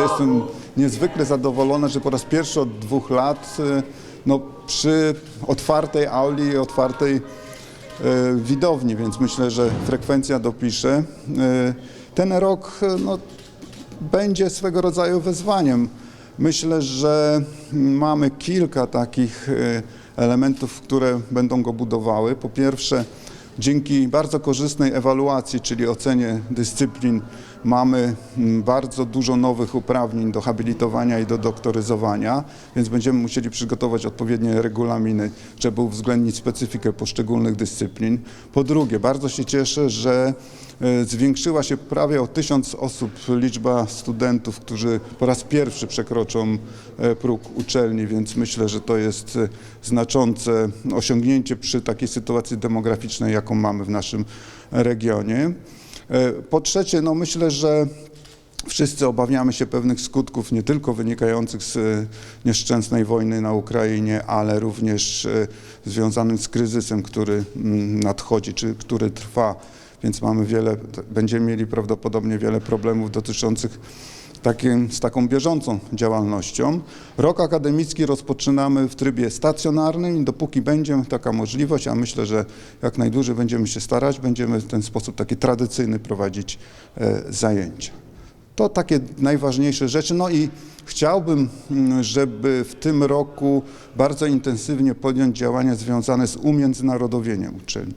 Jestem niezwykle zadowolony, że po raz pierwszy od dwóch lat y, no, przy otwartej auli i otwartej y, widowni, więc myślę, że frekwencja dopisze. Y, Ten rok no, będzie swego rodzaju wyzwaniem. Myślę, że mamy kilka takich elementów, które będą go budowały. Po pierwsze, dzięki bardzo korzystnej ewaluacji, czyli ocenie dyscyplin, mamy mm, bardzo dużo nowych uprawnień do habilitowania i do doktoryzowania, więc będziemy musieli przygotować odpowiednie regulaminy, żeby uwzględnić specyfikę poszczególnych dyscyplin. Po drugie, bardzo się cieszę, że zwiększyła się prawie o tysiąc osób liczba studentów, którzy po raz pierwszy przekroczą e, próg uczelni, więc myślę, że to jest e, znaczące osiągnięcie przy takiej sytuacji demograficznej, jaką mamy w naszym regionie. E, Po trzecie, no myślę, że Wszyscy obawiamy się pewnych skutków, nie tylko wynikających z e, nieszczęsnej wojny na Ukrainie, ale również e, związanych z kryzysem, który mm, nadchodzi, czy który trwa. Więc mamy wiele, będziemy mieli prawdopodobnie wiele problemów dotyczących takim, z taką bieżącą działalnością. Rok akademicki rozpoczynamy w trybie stacjonarnym i dopóki będzie taka możliwość, a myślę, że jak najdłużej będziemy się starać, będziemy w ten sposób taki tradycyjny prowadzić e, zajęcia. To takie najważniejsze rzeczy. No i chciałbym, mm, żeby w tym roku bardzo intensywnie podjąć działania związane z umiędzynarodowieniem uczelni.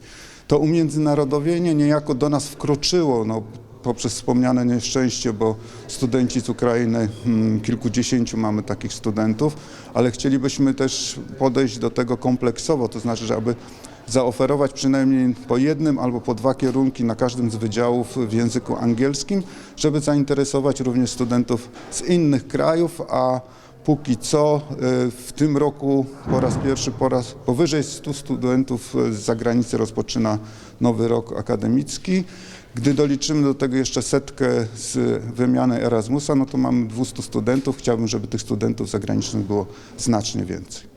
To umiędzynarodowienie niejako do nas wkroczyło no, poprzez wspomniane nieszczęście, bo studenci z Ukrainy, mm, kilkudziesięciu mamy takich studentów, ale chcielibyśmy też podejść do tego kompleksowo, to znaczy, że aby zaoferować przynajmniej po jednym albo po dwa kierunki na każdym z wydziałów w języku angielskim, żeby zainteresować również studentów z innych krajów, a póki co y, w tym roku po raz pierwszy, po raz powyżej 100 studentów z zagranicy rozpoczyna nowy rok akademicki. Gdy doliczymy do tego jeszcze setkę z wymiany Erasmusa, no to mamy 200 studentów. Chciałbym, żeby tych studentów zagranicznych było znacznie więcej.